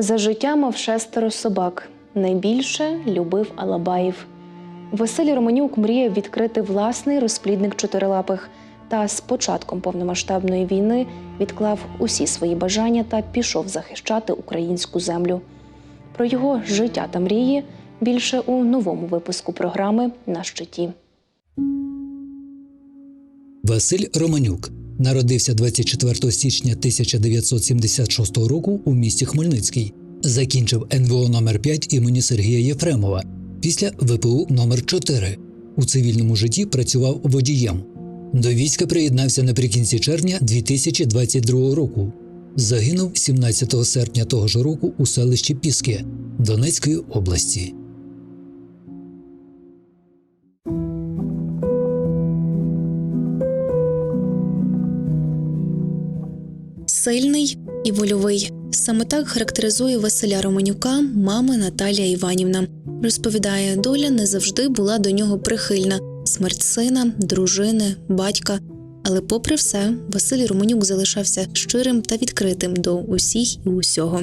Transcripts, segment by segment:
За життя мав шестеро собак. Найбільше любив Алабаїв. Василь Романюк мріяв відкрити власний розплідник чотирилапих та з початком повномасштабної війни відклав усі свої бажання та пішов захищати українську землю. Про його життя та мрії більше у новому випуску програми на щиті. Василь Романюк народився 24 січня 1976 року у місті Хмельницький. Закінчив НВО номер 5 імені Сергія Єфремова після ВПУ номер 4 У цивільному житті працював водієм. До війська приєднався наприкінці червня 2022 року. Загинув 17 серпня того ж року у селищі Піски Донецької області. Сильний і вольовий. Саме так характеризує Василя Романюка мама Наталія Іванівна. Розповідає, доля не завжди була до нього прихильна: смерть сина, дружини, батька. Але, попри все, Василь Романюк залишався щирим та відкритим до усіх і усього.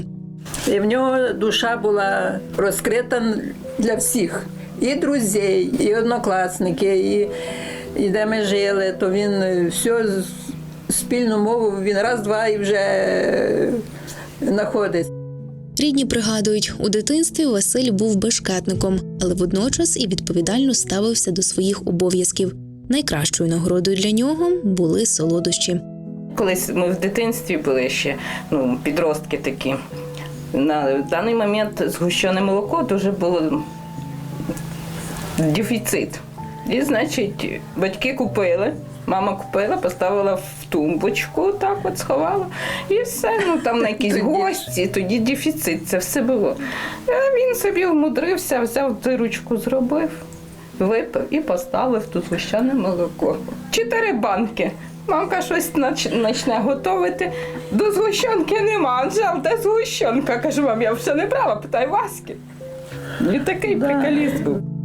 І в нього душа була розкрита для всіх. І друзей, і однокласники, і, і де ми жили, то він все спільну мову він раз-два і вже знаходить. Рідні пригадують, у дитинстві Василь був бешкетником, але водночас і відповідально ставився до своїх обов'язків. Найкращою нагородою для нього були солодощі. Колись ми в дитинстві були ще ну, підростки такі. На даний момент згущене молоко дуже було дефіцит. І, значить, батьки купили, мама купила, поставила в тумбочку, так от сховала. І все, ну там на якісь гості, тоді дефіцит, це все було. А він собі вмудрився, взяв дирочку, зробив, випив і поставив тут гущане молоко. Чотири банки. Мамка щось почне готувати. До згущенки нема. Анжел, де згущенка? Кажу, мам, я все не брала, питай Васьки. І такий приколіст був.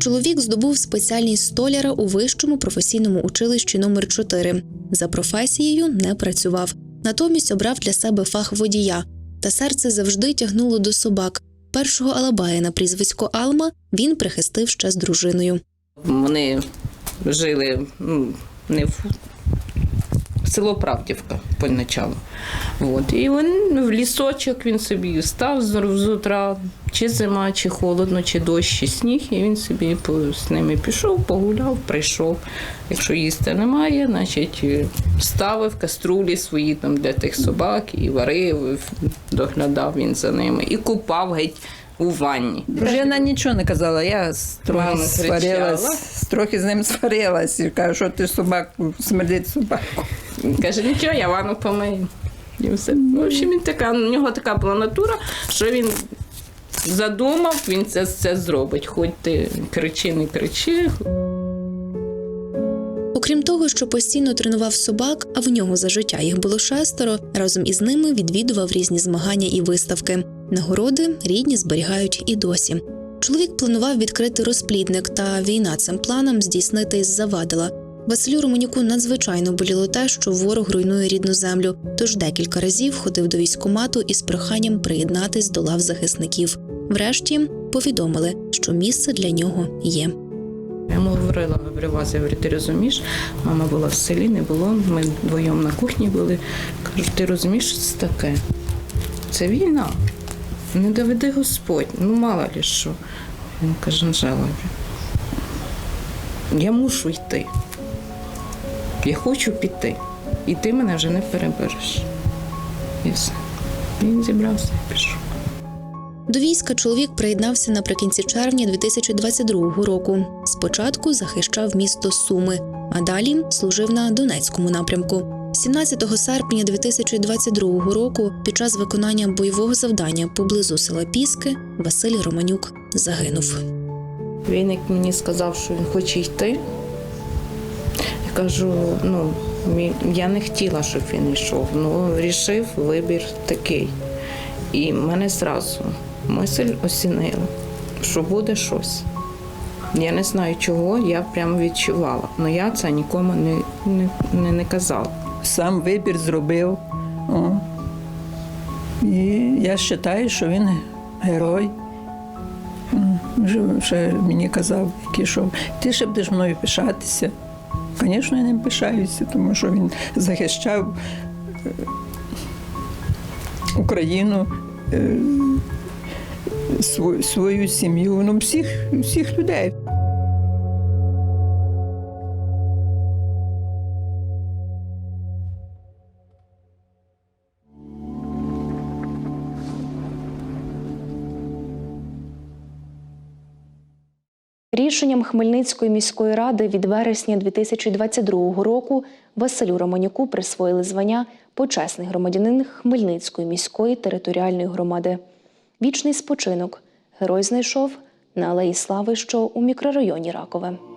Чоловік здобув спеціальність столяра у вищому професійному училищі номер 4 За професією не працював. Натомість обрав для себе фах водія, та серце завжди тягнуло до собак. Першого Алабая на прізвисько Алма він прихистив ще з дружиною. Вони жили ну, не в село Правдівка поначалу. От. І він в лісочок він собі став з утра, чи зима, чи холодно, чи дощ, чи сніг, і він собі з ними пішов, погуляв, прийшов. Якщо їсти немає, значить ставив каструлі свої там для тих собак і варив, доглядав він за ними, і купав геть у ванні. Дружина нічого не казала, я трохи сварилась, трохи з ним сварилась і кажу, що ти собаку смердить собаку. Каже, нічого, я ванну помию. І все. В общем, він така, у нього така була натура, що він задумав, він це, це зробить. Хоч ти кричи, не кричи. Окрім того, що постійно тренував собак, а в нього за життя їх було шестеро, разом із ними відвідував різні змагання і виставки. Нагороди рідні зберігають і досі. Чоловік планував відкрити розплідник, та війна цим планам здійснити завадила. Василю Романюку надзвичайно боліло те, що ворог руйнує рідну землю, тож декілька разів ходив до військкомату із проханням приєднатись до лав захисників. Врешті повідомили, що місце для нього є. Я йому говорила, Вася, я говорю, ти розумієш, мама була в селі, не було, ми вдвоєм на кухні були. Кажу, ти розумієш, що це таке? Це війна. Не доведи Господь, ну мало ли що. Він каже, Анжела, я мушу йти. Я хочу піти. І ти мене вже не перебереш. І все. Він зібрався і пішов. До війська чоловік приєднався наприкінці червня 2022 року. Спочатку захищав місто Суми, а далі служив на Донецькому напрямку. 17 серпня 2022 року, під час виконання бойового завдання поблизу села Піски, Василь Романюк загинув. Він як мені сказав, що він хоче йти. Кажу, ну, я не хотіла, щоб він йшов. Ну, рішив вибір такий. І мене зразу мисль осінила, що буде щось. Я не знаю чого, я прямо відчувала. але я це нікому не, не, не, казала. Сам вибір зробив. О. І я вважаю, що він герой. Вже мені казав, який, що ти ще будеш мною пишатися. Звісно, я ним пишаюся, тому що він захищав е, Україну, е, свою, свою сім'ю, ну, всіх, всіх людей. Рішенням Хмельницької міської ради від вересня 2022 року Василю Романюку присвоїли звання почесний громадянин Хмельницької міської територіальної громади. Вічний спочинок герой знайшов на Алеї Слави, що у мікрорайоні Ракове.